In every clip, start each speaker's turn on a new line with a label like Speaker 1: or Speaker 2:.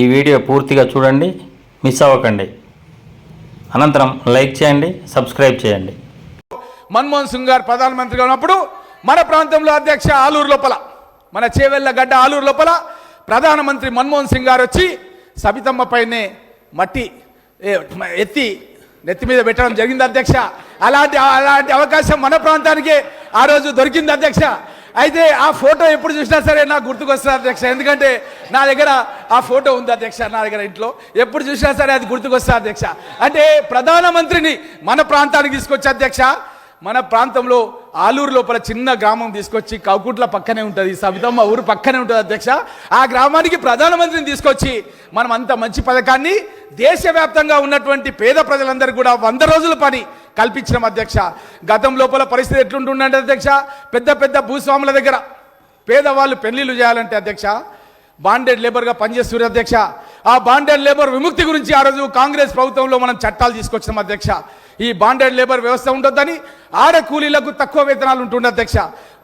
Speaker 1: ఈ వీడియో పూర్తిగా చూడండి మిస్ అవ్వకండి. అనంతరం లైక్ చేయండి సబ్స్క్రైబ్ చేయండి.
Speaker 2: మన్మోహన్ సింగ్ గారు ప్రధానమంత్రిగా ఉన్నప్పుడు మన ప్రాంతంలో అధ్యక్ష ఆలూరు లోపల మన చేవెళ్ళ గడ్డ ఆలూరు లోపల ప్రధానమంత్రి మన్మోహన్ సింగ్ గారు వచ్చి సబితమ్మ పైనే మట్టి ఎత్తి నెత్తి మీద పెట్టడం జరిగింది అధ్యక్ష. అలాంటి అలాంటి అవకాశం మన ప్రాంతానికే ఆ రోజు దొరికింది అధ్యక్ష. అయితే ఆ ఫోటో ఎప్పుడు చూసినా సరే నాకు గుర్తుకొస్తుంది అధ్యక్ష. ఎందుకంటే నా దగ్గర ఆ ఫోటో ఉంది అధ్యక్ష నా దగ్గర ఇంట్లో. ఎప్పుడు చూసినా సరే అది గుర్తుకొస్తుంది అధ్యక్ష. అంటే ప్రధానమంత్రిని మన ప్రాంతానికి తీసుకొచ్చి అధ్యక్ష? మన ప్రాంతంలో ఆలూరు లోపల చిన్న గ్రామం తీసుకొచ్చి కౌకుట్ల పక్కనే ఉంటుంది సవితమ్మ ఊరు పక్కనే ఉంటుంది అధ్యక్ష. ఆ గ్రామానికి ప్రధానమంత్రిని తీసుకొచ్చి మనం అంత మంచి పథకాన్ని దేశవ్యాప్తంగా ఉన్నటువంటి పేద ప్రజలందరికీ కూడా వంద రోజుల పని కల్పించడం అధ్యక్ష. గతం లోపల పరిస్థితి ఎట్లుంటుండే అధ్యక్ష పెద్ద పెద్ద భూస్వాముల దగ్గర పేదవాళ్ళు పెళ్ళిళ్ళు చేయాలంటే అధ్యక్ష బాండెడ్ లేబర్గా పనిచేస్తున్నారు అధ్యక్ష. ఆ బాండెడ్ లేబర్ విముక్తి గురించి ఆ రోజు కాంగ్రెస్ ప్రభుత్వంలో మనం చట్టాలు తీసుకొచ్చినాం అధ్యక్ష. ఈ బాండెడ్ లేబర్ వ్యవస్థ ఉండొద్దని ఆడ కూలీలకు తక్కువ వేతనాలు ఉంటుండే అధ్యక్ష.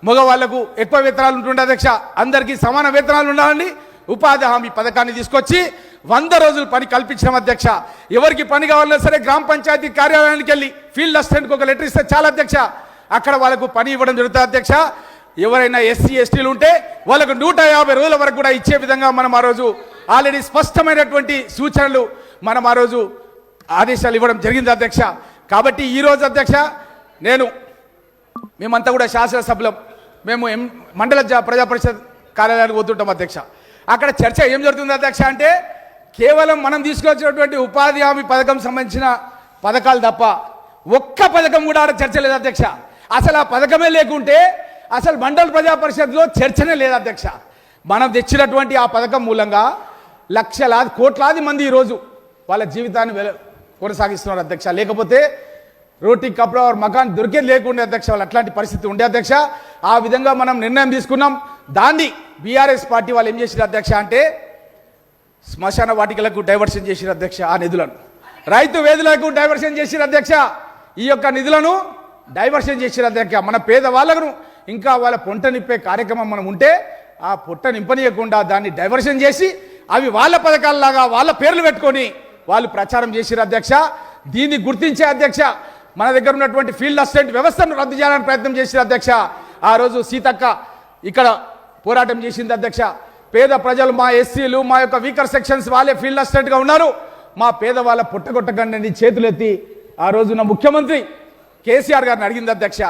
Speaker 2: మగవాళ్ళకు ఎక్కువ వేతనాలు ఉంటుండే అధ్యక్ష. అందరికీ సమాన వేతనాలు ఉండాలని ఉపాధి హామీ పథకాన్ని తీసుకొచ్చి వంద రోజులు పని కల్పించడం అధ్యక్ష. ఎవరికి పని కావాలన్నా సరే గ్రామ పంచాయతీ కార్యాలయానికి వెళ్ళి ఫీల్డ్ అసిస్టెంట్కి ఒక లెటర్ ఇస్తే చాలా అధ్యక్ష. అక్కడ వాళ్ళకు పని ఇవ్వడం జరుగుతుంది అధ్యక్ష. ఎవరైనా ఎస్సీ ఎస్టీలు ఉంటే వాళ్ళకు నూట యాభై రోజుల వరకు కూడా ఇచ్చే విధంగా మనం ఆ రోజు ఆల్రెడీ స్పష్టమైనటువంటి సూచనలు మనం ఆ రోజు ఆదేశాలు ఇవ్వడం జరిగింది అధ్యక్ష. కాబట్టి ఈ రోజు అధ్యక్ష నేను మేమంతా కూడా శాసనసభ్యులం. మేము ఎం మండల జ- ప్రజా పరిషత్ కార్యాలయానికి పోతుంటాం అధ్యక్ష. అక్కడ చర్చ ఏం జరుగుతుంది అధ్యక్ష అంటే కేవలం మనం తీసుకొచ్చినటువంటి ఉపాధి హామీ పథకం సంబంధించిన పథకాలు తప్ప ఒక్క పథకం కూడా ఆడ చర్చ లేదు అధ్యక్ష. అసలు ఆ పథకమే లేకుంటే అసలు మండల ప్రజా పరిషత్లో చర్చనే లేదు అధ్యక్ష. మనం తెచ్చినటువంటి ఆ పథకం మూలంగా లక్షలాది కోట్లాది మంది ఈరోజు వాళ్ళ జీవితాన్ని కొనసాగిస్తున్నారు అధ్యక్ష. లేకపోతే రోటీ కప్పుడు వారు మకాన్ దొరికేది లేకుండే అధ్యక్ష వాళ్ళు అట్లాంటి పరిస్థితి ఉండే అధ్యక్ష. ఆ విధంగా మనం నిర్ణయం తీసుకున్నాం. దాన్ని బీఆర్ఎస్ పార్టీ వాళ్ళు ఏం చేసిన అధ్యక్ష అంటే శ్మశాన వాటికలకు డైవర్షన్ చేసిన అధ్యక్ష ఆ నిధులను. రైతు వేదులకు డైవర్షన్ చేసిన అధ్యక్ష. ఈ యొక్క నిధులను డైవర్షన్ చేసిన అధ్యక్ష. మన పేదవాళ్ళను ఇంకా వాళ్ళ పొంట నింపే కార్యక్రమం మనం ఉంటే ఆ పొట్ట నింపనీయకుండా దాన్ని డైవర్షన్ చేసి అవి వాళ్ళ పథకాలలాగా వాళ్ళ పేర్లు పెట్టుకొని వాళ్ళు ప్రచారం చేసిన అధ్యక్ష. దీన్ని గుర్తించే అధ్యక్ష మన దగ్గర ఉన్నటువంటి ఫీల్డ్ అసిస్టెంట్ వ్యవస్థను రద్దు చేయాలని ప్రయత్నం చేసిన అధ్యక్ష. ఆ రోజు సీతక్క ఇక్కడ పోరాటం చేసింది అధ్యక్ష. పేద ప్రజలు మా ఎస్సీలు మా యొక్క వీకర్ సెక్షన్స్ వాళ్ళే ఫీల్డ్ అసిస్టెంట్గా ఉన్నారు. మా పేదవాళ్ళ పుట్టగొట్టకండి చేతులెత్తి ఆ రోజున ముఖ్యమంత్రి కేసీఆర్ గారిని అడిగింది అధ్యక్ష.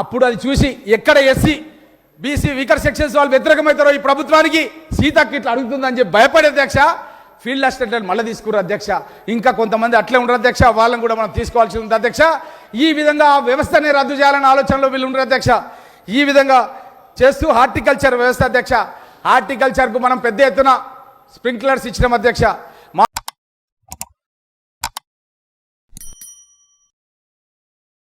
Speaker 2: అప్పుడు అది చూసి ఎక్కడ ఎస్సీ బీసీ వీకర్ సెక్షన్స్ వాళ్ళు వ్యతిరేకమవుతారో ఈ ప్రభుత్వానికి సీతక్క ఇట్లా అడుగుతుందని చెప్పి భయపడే అధ్యక్ష. ఫీల్డ్ అసిస్టెంట్లను మళ్ళీ తీసుకురు అధ్యక్ష. ఇంకా కొంతమంది అట్లే ఉండరు అధ్యక్ష. వాళ్ళని కూడా మనం తీసుకోవాల్సి ఉంది అధ్యక్ష. ఈ విధంగా ఆ వ్యవస్థని రద్దు చేయాలనే ఆలోచనలో వీళ్ళు ఉండరు అధ్యక్ష. ఈ విధంగా చేస్తూ హార్టికల్చర్ వ్యవస్థ అధ్యక్ష. హార్టికల్చర్కు మనం పెద్ద ఎత్తున స్ప్రింక్లర్స్ ఇచ్చినాం అధ్యక్ష.